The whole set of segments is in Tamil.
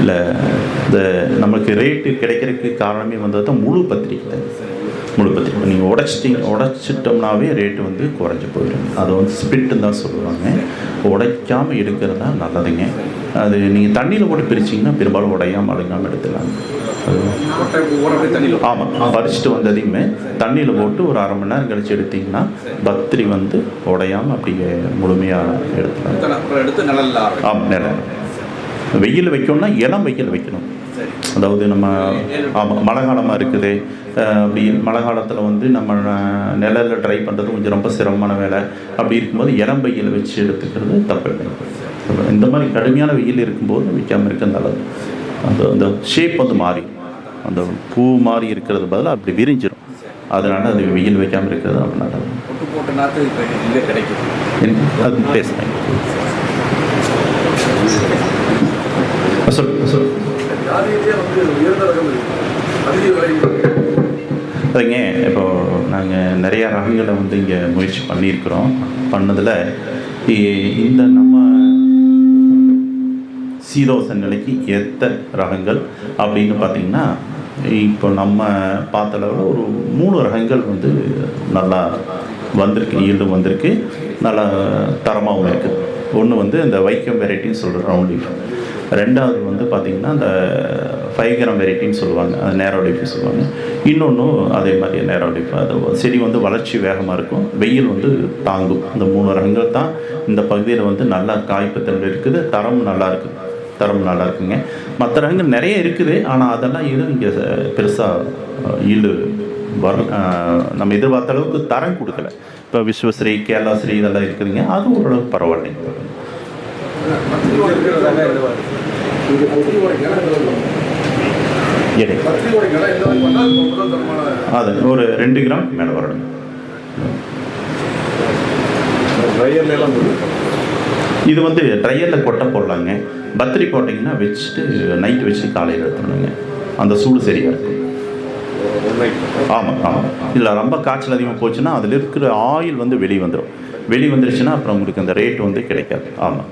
இல்லை இல்லை இந்த நம்மளுக்கு ரேட்டு கிடைக்கிறதுக்கு காரணமே வந்தது தான் முழு பத்திரிக்கை. தான் முழு பத்திரிக்கை நீங்கள் உடைச்சிட்டிங்க உடைச்சிட்டோம்னாவே ரேட்டு வந்து குறைஞ்சி போயிடும். அது வந்து ஸ்பிட்டுன்னு தான் சொல்லுவாங்க. உடைக்காமல் எடுக்கிறது தான் நல்லதுங்க. அது நீங்கள் தண்ணியில் போட்டு பிரிச்சிங்கன்னா பெரும்பாலும் உடையாமல் அழுங்காமல் தண்ணியில் ஆமாம் பறிச்சுட்டு வந்ததையுமே தண்ணியில் போட்டு ஒரு அரை மணி நேரம் கழிச்சு எடுத்திங்கன்னா பத்திரி வந்து உடையாமல் அப்படியே முழுமையாக எடுத்துக்கலாம் ஆமாம் நேரம் வெயில் வைக்கணும்னா இளம் வெயில் வைக்கணும். அதாவது நம்ம ஆமாம் மழை காலமாக இருக்குது. அப்படி மழை காலத்தில் வந்து நம்ம நிழலில் ட்ரை பண்ணுறது கொஞ்சம் ரொம்ப சிரமமான வேலை. அப்படி இருக்கும்போது இளம்பையில் வச்சு எடுத்துக்கிறது தப்பு இந்த மாதிரி கடுமையான வெயில் இருக்கும்போது வைக்காமல் இருக்க நல்லது. அந்த அந்த ஷேப் வந்து மாறி அந்த பூ மாதிரி இருக்கிறது பதிலாக அப்படி விரிஞ்சிடும் அதனால் அது வெயில் வைக்காமல் இருக்கிறது ரொம்ப நல்லது. கிடைக்கும் அது பேசுகிறேன் சொல் சொல் ஜாதியிலேயே வந்து உயர்ந்த ரகம் அதிக விலை அதுங்க இப்போ நாங்கள் நிறைய ரகங்களை வந்து இங்கே முயற்சி பண்ணியிருக்கிறோம். பண்ணதில் இந்த நம்ம சீதோச நிலைக்கு ஏற்ற ரகங்கள் அப்படின்னு பார்த்தீங்கன்னா இப்போ நம்ம பார்த்த அளவில் ஒரு மூணு ரகங்கள் வந்து நல்லா வந்திருக்கு ஈல்டும் வந்திருக்கு. நல்லா தரமாகவும் இருக்குது ஒன்று வந்து இந்த வைக்கம் வெரைட்டின்னு சொல்கிற ரவுண்ட் லீஃப். ரெண்டாவது வந்து பார்த்திங்கன்னா அந்த ஃபைவ் கிராம் வெரைட்டின்னு சொல்லுவாங்க. அது நேரோ லீஃப் சொல்லுவாங்க. இன்னொன்று அதே மாதிரி நேரோ லீஃப் அது செடி வந்து வளர்ச்சி வேகமாக இருக்கும். வெயில் வந்து தாங்கும். இந்த மூணு ரகங்கள் தான் இந்த பகுதியில் வந்து நல்லா காய்ப்புத்தன்மை இருக்குது. தரம் நல்லா இருக்குது தரம் நல்லா இருக்குங்க. மற்ற ரகங்கள் நிறைய இருக்குது. ஆனால் அதெல்லாம் எதுவும் இங்கே பெருசாக ஈடு வர நம்ம எதிர்பார்த்த அளவுக்கு தரம் கொடுக்கல. இப்போ விஸ்வஸ்ரீ கேலாஸ்ரீ இதெல்லாம் இருக்குதுங்க. அது ஓரளவுக்கு பரவாயில்லைங்க. எடை. அது ஒரு ரெண்டு கிராம் மேலே வரணும். இது வந்து ட்ரையரில் கொட்டை போடலாங்க. பத்திரி போட்டிங்கன்னா வச்சுட்டு நைட்டு வச்சு காலையில் எடுத்துடணுங்க. அந்த சூடு சரியாக இருக்கும் ஆமாம் ஆமாம் இல்லை ரொம்ப காய்ச்சல் அதிகமாக போச்சுன்னா அதில் இருக்கிற ஆயில் வந்து வெளியே வந்துடும் வெளியே வந்துருச்சுன்னா அப்புறம் உங்களுக்கு அந்த ரேட் வந்து கிடைக்காது. ஆமாம்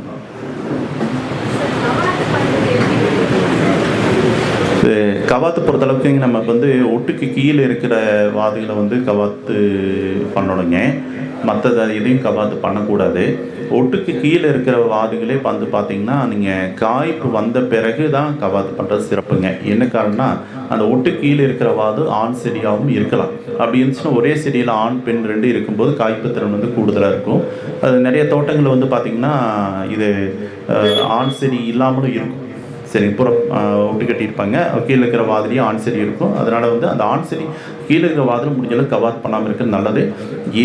கவாத்து பொறுத்தளவுக்கு நமக்கு வந்து ஒட்டுக்கு கீழே இருக்கிற வாதிகளை வந்து கவாத்து பண்ணணுங்க. மற்றது எதையும் கவாத்து பண்ணக்கூடாது. ஒட்டுக்கு கீழே இருக்கிற வாதுகளே வந்து பார்த்தீங்கன்னா நீங்கள் காய்ப்பு வந்த பிறகு தான் கவாத்து பண்ணுறது சிறப்புங்க. என்ன காரணம்னா அந்த ஒட்டு கீழே இருக்கிற வாது ஆண் செடியாகவும் இருக்கலாம். அப்படி இருந்துச்சுன்னா ஒரே செடியில் ஆண் பெண் ரெண்டு இருக்கும்போது காய்ப்பு திறன் வந்து கூடுதலாக இருக்கும். அது நிறைய தோட்டங்கள் வந்து பார்த்திங்கன்னா இது ஆண் செடி இல்லாமலும் இருக்கும். சரி புறம் ஒட்டு கட்டியிருப்பாங்க. கீழே இருக்கிற வாதிலையும் ஆண் செடி இருக்கும். அதனால் வந்து அந்த ஆண் செடி கீழே இருக்கிற வாதிலும் முடிஞ்ச அளவுக்கு கவாத் பண்ணாமல் இருக்கிறது நல்லது.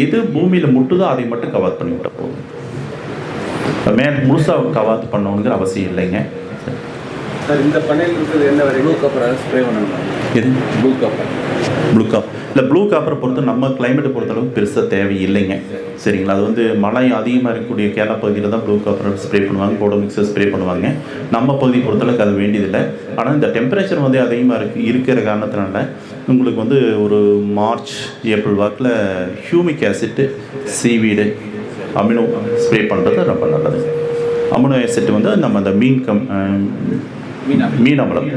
எது பூமியில் முட்டுதோ அதை மட்டும் கவாத் பண்ணி விட்ட போதும் மேல் முழுசாக கவாத் பண்ணணுங்கிற அவசியம் இல்லைங்க. சார் இந்த பண்ணையில் இருக்கிறது என்ன ப்ளூ வரைக்கும் கப்பரை ஸ்ப்ரே பண்ணணும்? எது? ப்ளூ கப்பர் ப்ளூ காப் இல்லை ப்ளூ காப்பரை பொறுத்து நம்ம கிளைமேட்டை பொறுத்தளவுக்கு பெருசாக தேவையில்லைங்க. சரிங்களா? அது வந்து மழை அதிகமாக இருக்கக்கூடிய கேரளா பகுதியில் தான் ப்ளூ காப்பரை ஸ்ப்ரே பண்ணுவாங்க கோடோ மிக்சர் ஸ்ப்ரே பண்ணுவாங்க. நம்ம பகுதி பொறுத்தளவுக்கு அது வேண்டியதில்லை. ஆனால் இந்த டெம்பரேச்சர் வந்து அதிகமாக இருக்கு இருக்கிற காரணத்தினால உங்களுக்கு வந்து ஒரு மார்ச் ஏப்ரல் வாக்கில் humic acid seaweed amino spray பண்ணுறது ரொம்ப நல்லது. அமினோ ஆசிட் வந்து நம்ம அந்த மீன் கம் மீன் அமிலம்.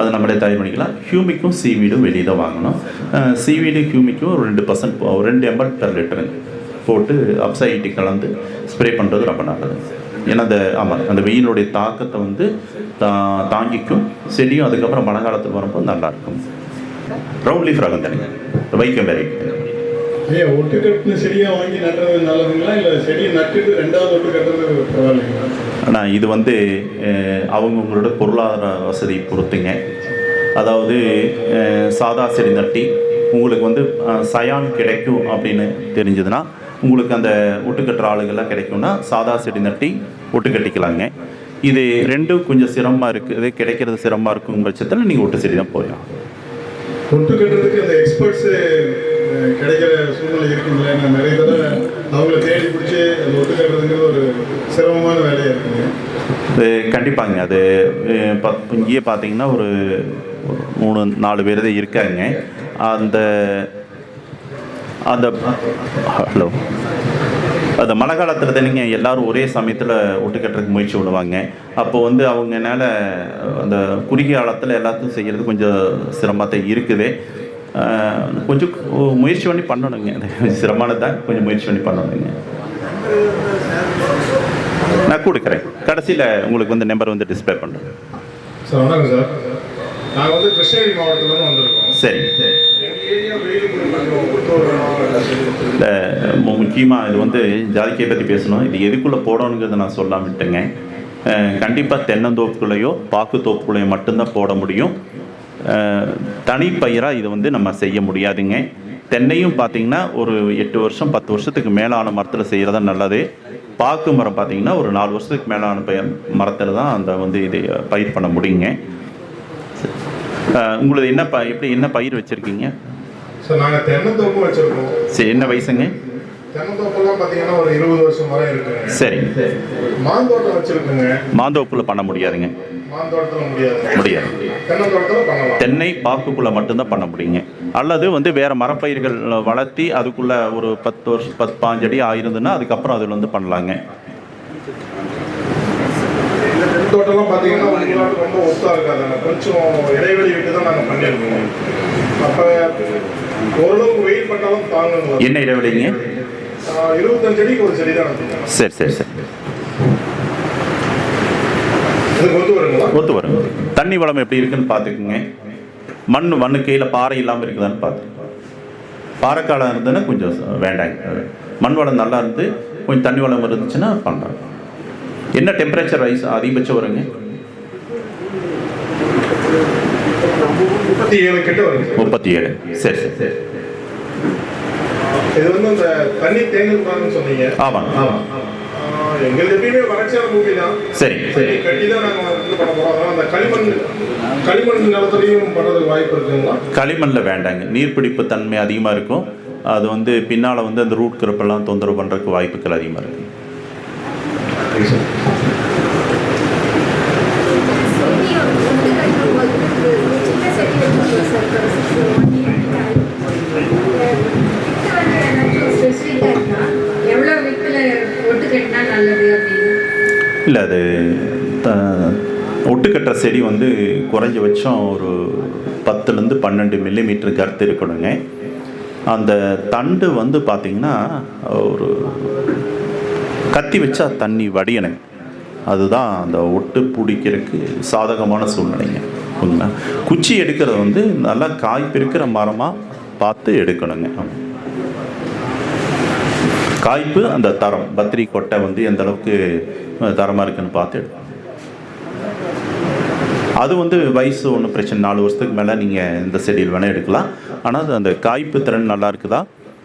அது நம்மளே தயார் பண்ணிக்கலாம். ஹியூமிக்கும் சீவீடும் வெளியில் தான் வாங்கணும் சீவீடு ஹியூமிக்கும் ஒரு ரெண்டு பர்சன்ட் ரெண்டு எம்எல் பெர் லிட்டருங்க போட்டு அப்சைட்டி கலந்து ஸ்ப்ரே பண்ணுறது ரொம்ப நல்லது. ஏன்னா அந்த ஆமாம் அந்த வெயிலுடைய தாக்கத்தை வந்து தா தாங்கிக்கும். செடியும் அதுக்கப்புறம் மழை காலத்தில் வரும்போது நல்லாயிருக்கும் ரவுண்ட் லீஃப் ரகம் தானுங்க வைக்கம் வெரைட்டி ஏன் ஒட்டு கட்டின செடியை வாங்கி நடுறது நல்லதுங்களா? இல்லை செடியை நட்டுட்டு ரெண்டாவது ஒட்டு கட்டுறது பரவாயில்லைங்களா? ஆனால் இது வந்து அவங்கவுங்களோட பொருளாதார வசதி பொறுத்துங்க. அதாவது சாதா செடி நட்டி உங்களுக்கு வந்து சயான் கிடைக்கும் அப்படின்னு தெரிஞ்சதுன்னா உங்களுக்கு அந்த ஒட்டுக்கட்டுற ஆளுகள்லாம் கிடைக்கும்னா சாதா செடி நட்டி ஒட்டு கட்டிக்கலாங்க. இது ரெண்டும் கொஞ்சம் சிரமமாக இருக்குது கிடைக்கிறது சிரமமாக இருக்கும் பட்சத்தில் நீங்கள் ஒட்டு செடி தான் போயிடலாம் ஒட்டு கட்டுறதுக்கு அந்த எக்ஸ்பர்ட்ஸு கிடைக்கிற சூழ்நிலை இருக்குங்களே நான் நிறைய தடவை அவங்கள தேடி பிடிச்சி அதை ஒட்டு ஒரு சிரமமான வேலையாக இருக்குங்க. அது கண்டிப்பாங்க. அது அஹ், இங்கேயே பார்த்தீங்கன்னா ஒரு மூணு நாலு பேர் தான் இருக்காங்க. அந்த அந்த ஹலோ. அந்த மழை காலத்தில் தானேங்க எல்லோரும் ஒரே சமயத்தில் ஒட்டுக்கட்டுறதுக்கு முயற்சி விடுவாங்க. அப்போ வந்து அவங்கனால அந்த குறுகிய காலத்தில் எல்லாத்தையும் செய்கிறது கொஞ்சம் சிரமத்தை இருக்குது கொஞ்சம் முயற்சி பண்ணி பண்ணணுங்க. கொஞ்சம் சிரமமானதான் கொஞ்சம் முயற்சி பண்ணி பண்ணணுங்க. நான் கொடுக்குறேன். கடைசியில் உங்களுக்கு வந்து நம்பர் வந்து டிஸ்பிளே பண்ணுறேன். சார் வணக்கம் சார். நாங்கள் வந்து கிருஷ்ணகிரி மாவட்டத்துலேருந்து வந்திருக்கோம். சரி. இல்லை முக்கியமாக இது வந்து ஜாதிக்கையை பற்றி பேசணும். இது எதுக்குள்ளே போடணுங்கிறத நான் சொல்லாம விட்டேங்க. கண்டிப்பாக தென்னந்தோப்புக்குள்ளேயோ பாக்கு தோப்புக்குள்ளேயோ மட்டும்தான் போட முடியும். தனிப்பயிராக இது வந்து நம்ம செய்ய முடியாதுங்க. தென்னையும் பார்த்தீங்கன்னா ஒரு எட்டு வருஷம் பத்து வருஷத்துக்கு மேலான மரத்தில் செய்கிறது தான் நல்லது. பாக்கு மரம் பார்த்தீங்கன்னா ஒரு நாலு வருஷத்துக்கு மேலான பயிர் மரத்தில் தான் அந்த வந்து இது பயிர் பண்ண முடியுங்க. உங்களது என்ன ப எப்படி என்ன பயிர் வச்சுருக்கீங்க? சார் என்ன வயசுங்க? தென்னந்தோப்பெல்லாம் பார்த்தீங்கன்னா ஒரு இருபது வருஷம் வரை இருக்குங்க. சரி மாந்தோட்டம் வச்சுருக்குங்க. மாந்தோப்புல பண்ண முடியாதுங்க. முடியாது. தென்னை பாக்குக்குள்ள மட்டும்தான் பண்ண முடியுங்க. அல்லது வந்து வேற மரப்பயிர்கள் வளர்த்தி அதுக்குள்ள ஒரு பத்து வருஷம் பத்து பாஞ்சடி ஆயிருந்ததுன்னா அதுக்கப்புறம் அதில் வந்து பண்ணலாங்க. இந்த தென்னந்தோட்டம்லாம் பார்த்தீங்கன்னா உங்களோட ரொம்ப ஒத்தா இருக்காதுங்க கொஞ்சம் இடைவெளி விட்டு தான் நாங்கள் பண்ணியிருக்கோம். அப்போ ஓரளவுக்கு வெயில் பட்டாலும் தாங்குங்க. என்ன இடைவெளிங்க? இருபத்தஞ்சு அடிக்கு ஒரு செடி தான் சரி சரி சரி. ஒத்து வரும். தண்ணி வளம் எப்படி இருக்குன்னு பார்த்துக்குங்க. மண் மண்ணு கீழே பாறை இல்லாமல் இருக்குதான்னு பார்த்து பாறைக்காலம் இருந்ததுன்னா கொஞ்சம் வேண்டாங்க. மண் வளம் நல்லா இருந்து கொஞ்சம் தண்ணி வளம் இருந்துச்சுன்னா பண்ணலாம் என்ன டெம்பரேச்சர் ரைஸ் அதிகபட்சம் வருங்க? முப்பத்தி ஏழு கிட்ட வருது முப்பத்தி ஏழு. சரி சரி. சரி இது வந்து அந்த தண்ணி தேங்குன்னு சொன்னீங்க. ஆமாம் ஆமாம். எங்களுக்கு எப்பயுமே வறட்சியான பூமி தான். சரி. தண்ணி கட்டி தான் நாங்கள் இது பண்ண போகிறோம் அதனால் அந்த களிமண் களிமண் நிலத்துலையும் பண்ணுறதுக்கு வாய்ப்பு இருக்குங்களா? களிமண்ணில் வேண்டாங்க. நீர்பிடிப்பு தன்மை அதிகமாக இருக்கும். அது வந்து பின்னால் வந்து அந்த ரூட் கிருப்பெல்லாம் தொந்தரவு பண்ணுறதுக்கு வாய்ப்புகள் அதிகமாக இருக்கு எவ்வளோ வித்துல ஒட்டு கட்டினா நல்லது அப்படின்னு இல்லை அது த- ஒட்டு கட்டுற செடி வந்து குறைஞ்சபட்சம் ஒரு பத்துலேருந்து பன்னெண்டு மில்லிமீட்டர் கருத்து இருக்கணுங்க. அந்த தண்டு வந்து பார்த்திங்கன்னா ஒரு கத்தி வச்சா தண்ணி வடியணுங்க. அதுதான் அந்த ஒட்டு பிடிக்கிறதுக்கு சாதகமான சூழ்நிலைங்க. ஓகேங்களா குச்சி எடுக்கிறது வந்து நல்லா காய்ப்பு இருக்கிற மரமாக பார்த்து எடுக்கணுங்க. காய்ப்பு அந்த தரம். பத்திரி கொட்டை வந்து எந்த அளவுக்கு தரமாக இருக்குன்னு பார்த்து அது வந்து வயசு ஒன்றும் பிரச்சனை நாலு வருஷத்துக்கு மேலே நீங்கள் இந்த செடியில் வேணால் எடுக்கலாம். ஆனால் அந்த காய்ப்பு திறன் நல்லா இருக்குதா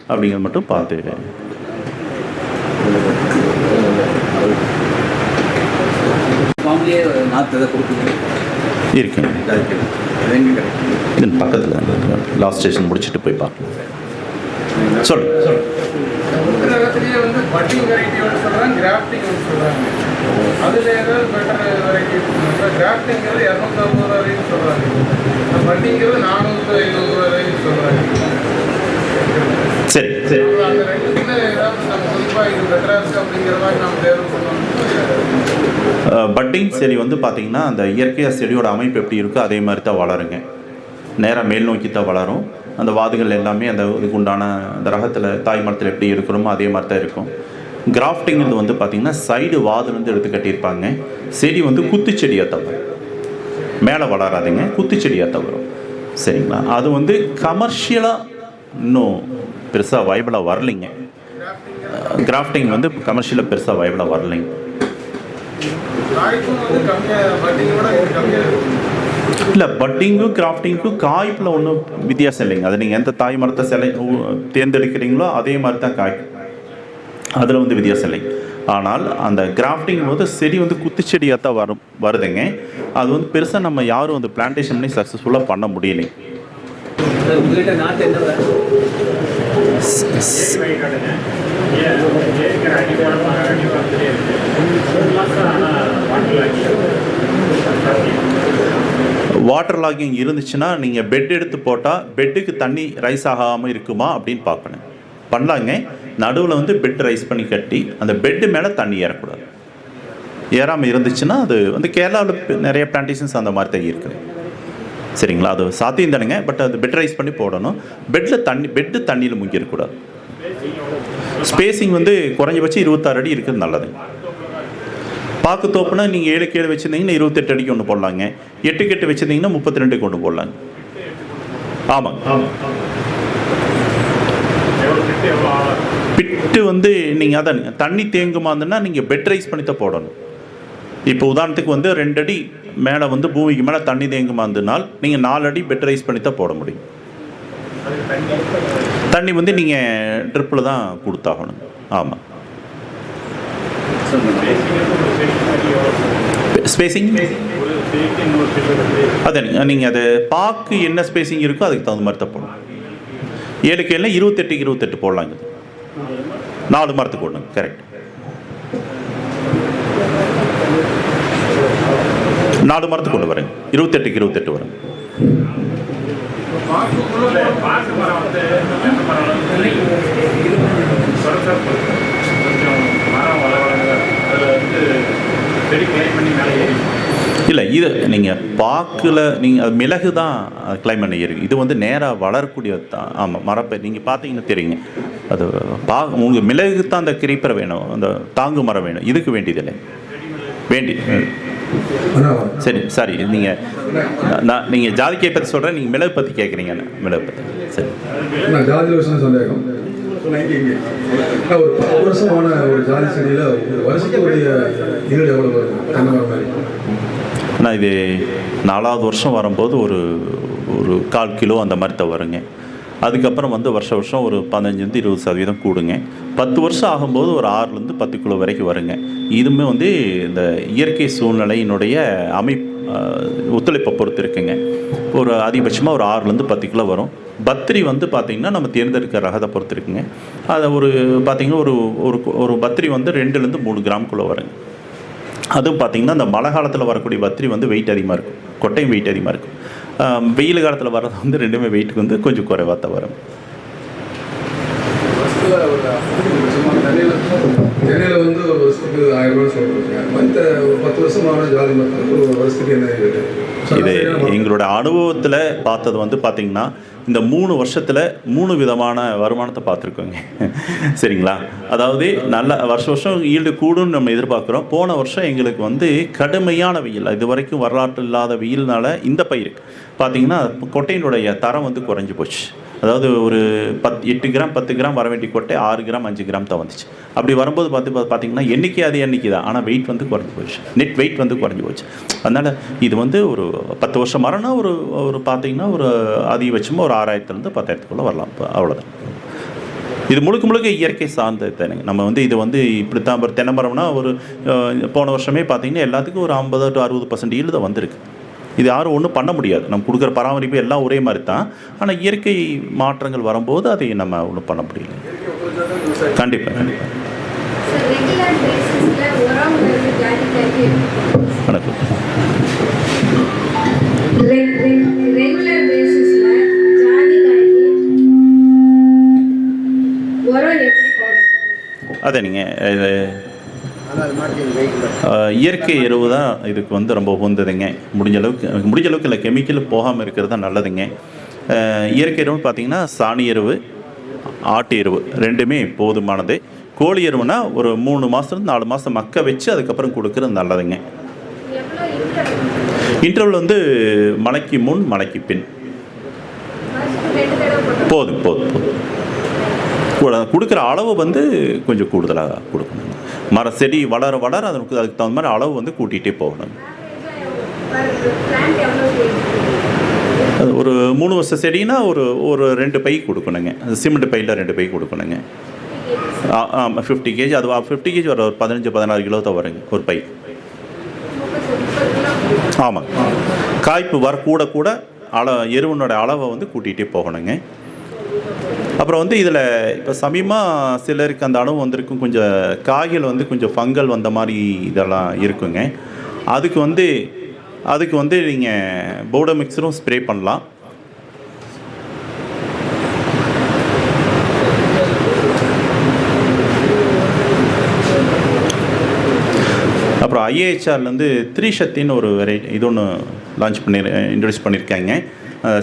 அப்படிங்கிறது மட்டும் பார்த்து இருக்குங்க பக்கத்தில் லாஸ்ட் ஸ்டேஷன் முடிச்சுட்டு போய் பார்க்கலாம். சொல்லு. உத்தரகத்திலேயே வந்து பட்டிங் வெரைட்டி ஒன்று சொல்கிறாங்க கிராஃப்டிங் ஒன்று சொல்கிறாங்க அதில் ஏதாவது பெட்டர் வெரைட்டி கிராஃப்டிங்கிறது இரநூத்தம்பது ரூபா வரைக்கும் சொல்கிறாங்க பட்டிங்கிறது நானூற்று ஐநூறுரூவா வரைக்கும் சொல்கிறாங்க சரி சரி. அந்த ரெண்டுக்குள்ள ஏதாவது நம்ம குறிப்பாக இது பெட்டராக இருக்குது அப்படிங்கிற மாதிரி நம்ம தேர்வு பண்ணணும் பட்டிங் செடி வந்து பார்த்தீங்கன்னா அந்த இயற்கையாக செடியோட அமைப்பு எப்படி இருக்கோ அதே மாதிரி தான் வளருங்க. நேராக மேல் நோக்கி தான் வளரும். அந்த வாதுகள் எல்லாமே அந்த இதுக்கு உண்டான அந்த ரகத்தில் தாய் மரத்தில் எப்படி இருக்கிறோமோ அதே மாதிரி தான் இருக்கும். கிராஃப்டிங்கிறது வந்து பார்த்திங்கன்னா சைடு வாதுலேருந்து எடுத்து கட்டியிருப்பாங்க. செடி வந்து குத்துச்செடியாக தவறும். மேலே வளராதுங்க குத்துச்செடியாக தவறும். சரிங்களா? அது வந்து கமர்ஷியலாக இன்னும் பெருசாக வைபிளாக வரலைங்க. கிராஃப்டிங் வந்து கமர்ஷியலாக பெருசாக வைபிளாக வரலைங்க. இல்லை பட்டிங்கும் கிராஃப்டிங்க்கும் காய்ப்பில் ஒன்றும் வித்தியாசம் இல்லைங்க அது நீங்கள் எந்த தாய் மரத்தை செலை தேர்ந்தெடுக்கிறீங்களோ அதே மாதிரி தான் காய் அதில் வந்து வித்தியாசம் இல்லைங்க ஆனால் அந்த கிராஃப்டிங் போது செடி வந்து குத்துச்செடியாக தான் வரும் வருதுங்க அது வந்து பெருசாக நம்ம யாரும் வந்து பிளான்டேஷன் பண்ணி சக்ஸஸ்ஃபுல்லாக பண்ண என்ன வேணும் வாட்டர் லாகிங் இருந்துச்சுன்னா நீங்கள் பெட் எடுத்து போட்டால் பெட்டுக்கு தண்ணி ரைஸ் ஆகாமல் இருக்குமா அப்படின்னு பார்க்கணும் பண்ணலாங்க. நடுவில் வந்து பெட் ரைஸ் பண்ணி கட்டி அந்த பெட்டு மேலே தண்ணி ஏறக்கூடாது. ஏறாமல் இருந்துச்சுன்னா அது வந்து கேரளாவில் நிறைய பிளான்டேஷன்ஸ் அந்த மாதிரி தான் இருக்குது. சரிங்களா? அது சாத்தியம் தானுங்க. பட் அது பெட் ரைஸ் பண்ணி போடணும். பெட்டில் தண்ணி பெட்டு தண்ணியில் முங்கிடக்கூடாது. ஸ்பேசிங் வந்து குறைஞ்சபட்சம் இருபத்தாறு அடி இருக்கிறது நல்லதுங்க பாக்கு தோப்புனா நீங்கள் ஏழு ஏழு வச்சுருந்தீங்கன்னா இருபத்தெட்டு அடிக்கு ஒன்று போடலாங்க. எட்டுக்கு எட்டு வச்சுருந்தீங்கன்னா முப்பத்தி ரெண்டுக்கு ஒன்று போடலாங்க. ஆமாங்க. பிட்டு வந்து நீங்கள் அதான் தண்ணி தேங்குமாதுன்னா நீங்கள் பெட் ரைஸ் பண்ணி தான் போடணும். இப்போ உதாரணத்துக்கு வந்து ரெண்டு அடி மேலே வந்து பூமிக்கு மேலே தண்ணி தேங்குமாந்துனால் நீங்கள் நாலு அடி பெட் ரைஸ் பண்ணி தான் போட முடியும். தண்ணி வந்து நீங்கள் ட்ரிப்பில் தான் கொடுத்தாகணும். ஆமாம் ஸ்பேசிங் அதான் நீங்கள் அது பாக்கு என்ன ஸ்பேசிங் இருக்கோ அதுக்கு தகுந்த மாதிரி தான் போடணும். ஏழுக்கு ஏழு இருபத்தெட்டுக்கு இருபத்தெட்டு போடலாங்க நாலு மரத்துக்கு ஒன்று கரெக்ட் நாலு மரத்துக்கு ஒன்று வரேன். இருபத்தெட்டுக்கு இருபத்தெட்டு வரேன் பாக்கு மரம் வந்து எந்த மரம் சொரசொரப்பு கொஞ்சம் மரம் வள வளங்க அதில் வந்து செடி கிளைம் பண்ணி மேலே ஏறி இல்லை இது நீங்கள் பாக்கில் நீங்கள் அது மிளகு தான் கிளைமேட் ஏறிங்க இது வந்து நேராக வளரக்கூடிய தான். ஆமாம் மரப்பை நீங்கள் பார்த்தீங்கன்னா தெரியுங்க. அது பா உங்களுக்கு மிளகு தான் அந்த கிரிப்பரை வேணும் அந்த தாங்கு மரம் வேணும். இதுக்கு வேண்டியதில்லை வேண்டி சரி சாரி நீங்கள் நான் நீங்கள் ஜாதிக்காய் பற்றி சொல்கிறேன் நீங்கள் மிளகு பற்றி கேட்குறீங்க மிளகு பற்றி. சரி. நான் வருஷம் இங்கே ஒரு பத்து வருஷமான ஒரு ஜாதி செடியில் ஒரு வருஷத்துக்கு ஈடு எவ்வளோ வரும்? மாதிரி. ஆனால் இது நாலாவது வருஷம் வரும்போது ஒரு ஒரு கால் கிலோ அந்த மாதிரி தான் வருங்க. அதுக்கப்புறம் வந்து வருஷ வருஷம் ஒரு பதினஞ்சுலேருந்து இருபது சதவீதம் கூடுங்க. பத்து வருஷம் ஆகும்போது ஒரு ஆறுலேருந்து பத்து கிலோ வரைக்கும் வருங்க. இதுவுமே வந்து இந்த இயற்கை சூழ்நிலையினுடைய அமை ஒத்துழைப்பை பொறுத்து இருக்குங்க. ஒரு அதிகபட்சமாக ஒரு ஆறுலேருந்து பத்து கிலோ வரும். பத்திரி வந்து பார்த்திங்கன்னா நம்ம தேர்ந்தெடுக்கிற ரகத்தை பொறுத்து இருக்குங்க அதை ஒரு பார்த்திங்கன்னா ஒரு ஒரு ஒரு பத்திரி வந்து ரெண்டுலேருந்து மூணு கிராம்குள்ளே வருங்க. அதுவும் பார்த்தீங்கன்னா இந்த மழை காலத்தில் வரக்கூடிய பத்திரி வந்து வெயிட் அதிகமாக இருக்கும். கொட்டையும் வெயிட் அதிகமாக இருக்கும். வெயில் காலத்தில் வர்றது வந்து ரெண்டுமே வெயிட்டுக்கு வந்து கொஞ்சம் குறைவாக தான் வரும். சென்னையில் வந்து ஒரு வருஷத்துக்கு ஆயிரம் ரூபாய் சொல்கிறாங்க மற்ற ஒரு பத்து வருஷமான ஜாதி மரத்தில் ஒரு வருஷத்துக்கு என்ன ரேட்டு இது எங்களோட அனுபவத்தில் பார்த்தது வந்து பார்த்திங்கன்னா இந்த மூணு வருஷத்தில் மூணு விதமான வருமானத்தை பார்த்துருக்கோங்க. சரிங்களா? அதாவது நல்ல வருஷ வருஷம் ஈல்டு கூடும்னு நம்ம எதிர்பார்க்குறோம். போன வருஷம் எங்களுக்கு வந்து கடுமையான வெயில். இது வரைக்கும் வரலாற்று இல்லாத வெயில்னால இந்த பயிர் பார்த்திங்கன்னா கொட்டையினுடைய தரம் வந்து குறைஞ்சி போச்சு. அதாவது ஒரு பத் எட்டு கிராம் பத்து கிராம் வர வேண்டிய கொட்டை ஆறு கிராம் அஞ்சு கிராம் தான் வந்துச்சு. அப்படி வரும்போது பார்த்து பார்த்தீங்கன்னா எண்ணிக்கை அது எண்ணிக்கை தான். ஆனால் வெயிட் வந்து குறைஞ்சி போச்சு. நெட் வெயிட் வந்து குறைஞ்சி போச்சு. அதனால் இது வந்து ஒரு பத்து வருஷம் மரம்னா ஒரு ஒரு பார்த்தீங்கன்னா ஒரு அதிகபட்சமாக ஒரு ஆறாயிரத்துலேருந்து பத்தாயிரத்துக்குள்ளே வரலாம். இப்போ அவ்வளோதான் இது முழுக்க முழுக்க இயற்கை சார்ந்த தானுங்க நம்ம வந்து இது வந்து இப்படி தான் ஒரு தென்னை மரம்னா ஒரு போன வருஷமே பார்த்தீங்கன்னா எல்லாத்துக்கும் ஒரு ஐம்பது டு அறுபது பர்சன்ட் ஈல்டு தான் வந்திருக்கு. இது யாரும் ஒன்றும் பண்ண முடியாது. நம்ம கொடுக்குற பராமரிப்பு எல்லாம் ஒரே மாதிரி தான். ஆனால் இயற்கை மாற்றங்கள் வரும்போது அதை நம்ம ஒன்றும் பண்ண முடியல. கண்டிப்பாக கண்டிப்பாக வணக்கம் ரெகுலர் பேசிஸ்ல ஜாதிக்காய்க்கு உரம் எப்படி போடணும் அதை நீங்கள் இயற்கை எருவு தான் இதுக்கு வந்து ரொம்ப உகந்ததுங்க. முடிஞ்ச அளவுக்கு முடிஞ்ச அளவுக்கு இல்லை கெமிக்கல் போகாமல் இருக்கிறது தான் நல்லதுங்க. இயற்கை எருவுன்னு பார்த்தீங்கன்னா சாணி எருவு ஆட்டு எருவு ரெண்டுமே போதுமானது. கோழி எருவுனா ஒரு மூணு மாதத்துலேருந்து நாலு மாதம் மக்க வச்சு அதுக்கப்புறம் கொடுக்குறது நல்லதுங்க. இன்டர்வல் வந்து மலைக்கு முன் மலைக்கு பின். போதும் போதும் போதும். கொடுக்குற அளவு வந்து கொஞ்சம் கூடுதலாக கொடுக்கணும். மர செடி வளர வளர அதற்கு அதுக்கு தகுந்த மாதிரி அளவு வந்து கூட்டிகிட்டே போகணும். அது ஒரு மூணு வருஷம் செடினா ஒரு ஒரு ரெண்டு பை கொடுக்கணுங்க. சிமெண்ட் பையில் ரெண்டு பை கொடுக்கணுங்க. ஆமாம் ஃபிஃப்டி கேஜி அது ஃபிஃப்டி கேஜி வர ஒரு பதினஞ்சு பதினாறு கிலோ தான் வருங்க ஒரு பை. ஆமாங்க. காய்ப்பு வர கூட கூட அள எருவனோட அளவை வந்து கூட்டிகிட்டே போகணுங்க. அப்புறம் வந்து இதில் இப்போ சமீபமாக சிலருக்கு அந்த அனுபவம் வந்திருக்கும். கொஞ்சம் காய்கள் வந்து கொஞ்சம் ஃபங்கல் வந்த மாதிரி இதெல்லாம் இருக்குங்க. அதுக்கு வந்து அதுக்கு வந்து நீங்கள் பவுடர் மிக்சரும் ஸ்ப்ரே பண்ணலாம். அப்புறம் ஐஏஹெச்ஆர்லேருந்து த்ரீ சக்தின்னு ஒரு வெரைட்டி இது ஒன்று லான்ச் பண்ணி இன்ட்ரடியூஸ் பண்ணியிருக்காங்க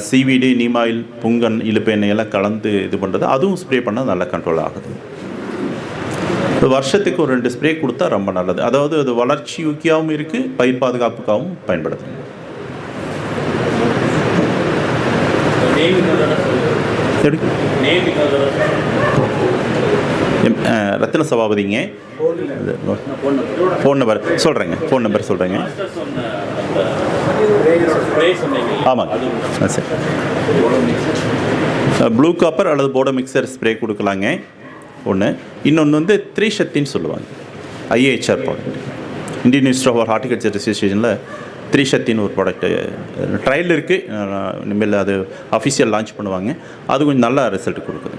சிவிடி நீமாயில் புங்கன் இழுப்பு எண்ணெய் எல்லாம் கலந்து இது பண்ணுறது அதுவும் ஸ்ப்ரே பண்ணால் நல்லா கண்ட்ரோல் ஆகுது. வருஷத்துக்கு ஒரு ரெண்டு ஸ்ப்ரே கொடுத்தா ரொம்ப நல்லது. அதாவது அது வளர்ச்சி ஊக்கியாகவும் இருக்குது பயிர் பாதுகாப்புக்காகவும் பயன்படுது. எப்படி ரத்தின சபாபதிங்க. Phone number. சொல்கிறேங்க ஃபோன் நம்பர் சொல்கிறேங்க ஆமாங்க. சரி. ப்ளூ காப்பர் அல்லது போடோ மிக்சர் ஸ்ப்ரே கொடுக்கலாங்க. ஒன்று இன்னொன்று வந்து த்ரீ சக்தின்னு சொல்லுவாங்க IAHR product Indian Institute of Horticulture அசோசியேஷனில் three சக்தின்னு ஒரு ப்ராடக்ட்டு ட்ரையல் இருக்குது இனிமேல் அது அஃபிஷியல் லான்ச் பண்ணுவாங்க. அது கொஞ்சம் நல்ல ரிசல்ட் கொடுக்குது.